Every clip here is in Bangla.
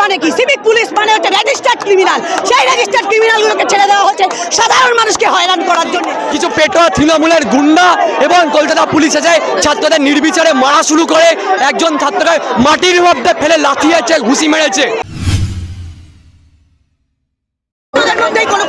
মানে কি? সিভিক পুলিশ মানে হচ্ছে রেজিস্টার্ড ক্রিমিনাল সেই রেজিস্টার্ড ক্রিমিনালগুলোকে ছেড়ে দেওয়া হচ্ছে সাধারণ মানুষকে হয়রান করার জন্য। কিছু পেটোয়া তৃণমূলের গুন্ডা এবং কলকাতা পুলিশ এসে ছাত্রদের নির্বিচারে মারা শুরু করে। একজন ছাত্রকে মাটির মধ্যে ফেলে লাথিয়েছে ঘুষি মেরেছে।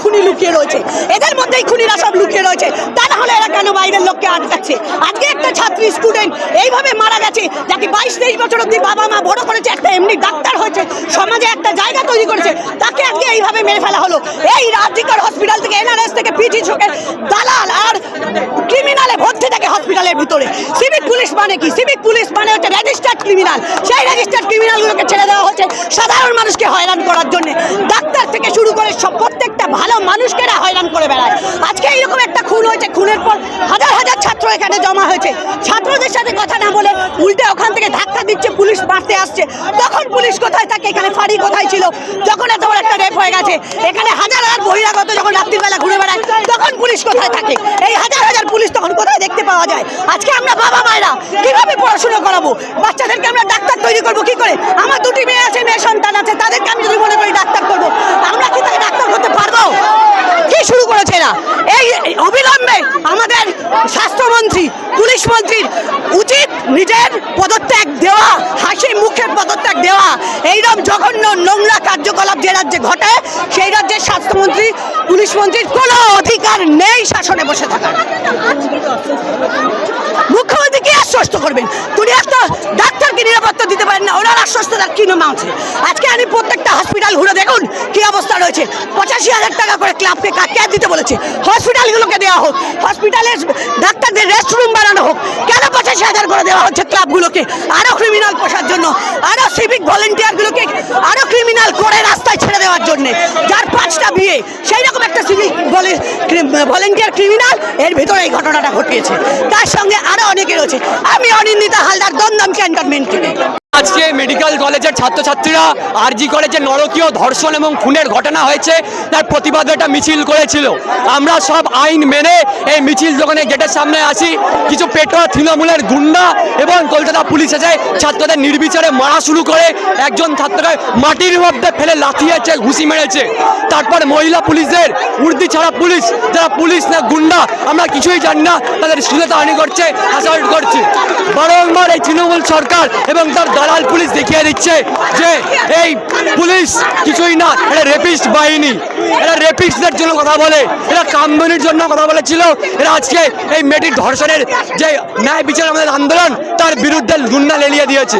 খুনি লুকিয়ে রয়েছে। এদের মধ্যেই খুনিরা সব লুকিয়ে রয়েছে। তা না হলে এরা কেন বাইরের লোককে আটকাচ্ছে? আজকে একটা ছাত্রী স্টুডেন্ট এইভাবে মারা গেছে? যাকে বাইশ তেইশ বছর অব্দি বাবা মা বড় করেছে, একটা এমনি ডাক্তার হয়েছে, সমাজে একটা জায়গা তৈরি করেছে, তাকে আজকে এইভাবে মেরে ফেলা হলো। এই রাজ্যিকর হসপিটাল থেকে এনআরএস থেকে, পিজি ছোকের দালাল আর ক্রিমিনালে ভর্তি থাকে হসপিটালের ভিতরে। সিভিক পুলিশ মানে কি? সিভিক পুলিশ মানে হচ্ছে রেজিস্টার্ড ক্রিমিনাল সেই রেজিস্টার্ড ক্রিমিনালগুলোকে ছেড়ে দেওয়া হচ্ছে সাধারণ মানুষকে হয়রান করার জন্য। ডাক্তার থেকে শুরু করে সব প্রত্যেকটা ভালো মানুষকে হয়রান করে বেড়ায়। আজকে এইরকম একটা খুন হয়েছে, খুনের পর হাজার হাজার ছাত্র এখানে জমা হয়েছে। ছাত্রদের সাথে কথা উল্টে ওখান থেকে ধাক্কা দিচ্ছে, পুলিশ মারতে আসছে। তখন পুলিশ কোথায় থাকে? এখানে ফাঁড়ি কোথায় ছিল? যখন এত বড় একটা রেপ হয়ে গেছে, এখানে হাজার হাজার বহিরাগত যখন রাত্রিবেলা ঘুরে বেড়ায়, তখন পুলিশ কোথায় থাকে? এই হাজার হাজার পুলিশ তখন কোথায় দেখতে পাওয়া যায়? আজকে আমরা বাবা মায়েরা কীভাবে পড়াশোনা করাবো? বাচ্চাদেরকে আমরা ডাক্তার তৈরি করব কি করে? আমার দুটি মেয়ে আছে, মেয়ে সন্তান আছে, তাদেরকে আমি যদি মনে করি ডাক্তার করব, আমরা কি তাকে ডাক্তার করতে পারব? কি শুরু করেছে এই অবিলম্বে আমাদের স্বাস্থ্যমন্ত্রী, পুলিশ মন্ত্রীর উচিত নিজের পদত্যাগ দেওয়া, হাসি মুখে পদত্যাগ দেওয়া এইরকম জঘন্য নোংরা কার্যকলাপ যে রাজ্যে ঘটে, সেই রাজ্যের স্বাস্থ্যমন্ত্রী, পুলিশ মন্ত্রীর কোনো অধিকার নেই শাসনে বসে থাকার। মুখ্যমন্ত্রী কি আশ্বস্ত করবেন? তুমি একটা ডাক্তারকে নিরাপত্তা দিতে পারেন না, ওনার আশ্বস্ততার কি নাম আছে? আজকে আমি প্রত্যেকটা হসপিটাল ঘুরে দেখুন কি অবস্থা রয়েছে। পঁচাশি হাজার টাকা করে ক্লাবকে কে দিতে বলেছে? হসপিটালগুলোকে দেওয়া হোক হসপিটালের ডাক্তারদের রেস্ট রুম বানানো হোক হাজার করে দেওয়া হচ্ছে ক্লাবগুলোকে আরও ক্রিমিনাল পোষার জন্য আরও সিভিক ভলেন্টিয়ারগুলোকে আরও ক্রিমিনাল করে রাস্তায় ছেড়ে দেওয়ার জন্য। যার পাঁচটা বিয়ে, সেই রকম একটা সিভিক ভলেন্টিয়ার ক্রিমিনাল এর ভিতরে এই ঘটনাটা ঘটিয়েছে। তার সঙ্গে আরও অনেকে রয়েছে। আমি অনিন্দিতা হালদার দমদম ক্যান্টনমেন্ট থেকে। আজকে মেডিকেল কলেজের ছাত্রছাত্রীরা, আরজি কলেজে নরকীয় ধর্ষণ এবং খুনের ঘটনা হয়েছে, তার প্রতিবাদে একটা মিছিল করেছিল। আমরা সব আইন মেনে এই মিছিল দোকানে গেটের সামনে আসি। কিছু পেটোয়া তৃণমূলের গুন্ডা এবং কলকাতা পুলিশ এসে ছাত্রদের নির্বিচারে মারা শুরু করে, একজন ছাত্রকে মাটির মধ্যে ফেলে লাথিয়েছে, ঘুষি মেরেছে। তারপর মহিলা পুলিশদের, উর্দি ছাড়া পুলিশ, যারা পুলিশ না গুন্ডা, আমরা কিছুই জানি না, তাদের সুযোগ করছে অ্যাসল্ট করছে। বারংবার এই তৃণমূল সরকার এবং তার দালাল পুলিশ দেখিয়ে দিচ্ছে যে এই পুলিশ কিছুই না এটা রেপিস্ট বাহিনী। এরা রেপিস্টদের জন্য কথা বলে, এরা কামদনির জন্য কথা বলেছিল। এরা আজকে এই মেয়েটির ধর্ষণের যে ন্যায় বিচার আমাদের আন্দোলন, তার বিরুদ্ধে গুন্ডা লেলিয়ে দিয়েছে।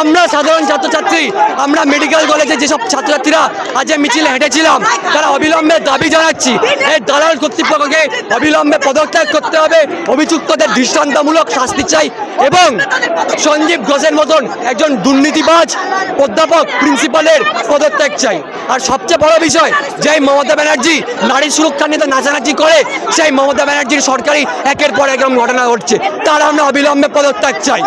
আমরা সাধারণ ছাত্রছাত্রী, আমরা মেডিকেল কলেজে যেসব ছাত্রছাত্রীরা আজ মিছিলে হেঁটেছিলাম, তারা অবিলম্বে দাবি জানাচ্ছি, এই দালাল কর্তৃপক্ষকে অবিলম্বে পদত্যাগ করতে হবে। অভিযুক্তদের দৃষ্টান্তমূলক শাস্তি চাই এবং সঞ্জীব ঘোষের মতন একজন দুর্নীতিবাজ অধ্যাপক, প্রিন্সিপালের পদত্যাগ চাই। আর সবচেয়ে বড় বিষয় যে মমতা ব্যানার্জি নারী সুরক্ষা নিয়ে নাচানাচি করে, সেই মমতা ব্যানার্জির সরকারি একের পর এক ঘটনা ঘটছে। তার আমরা অবিলম্বে পদত্যাগ চাই।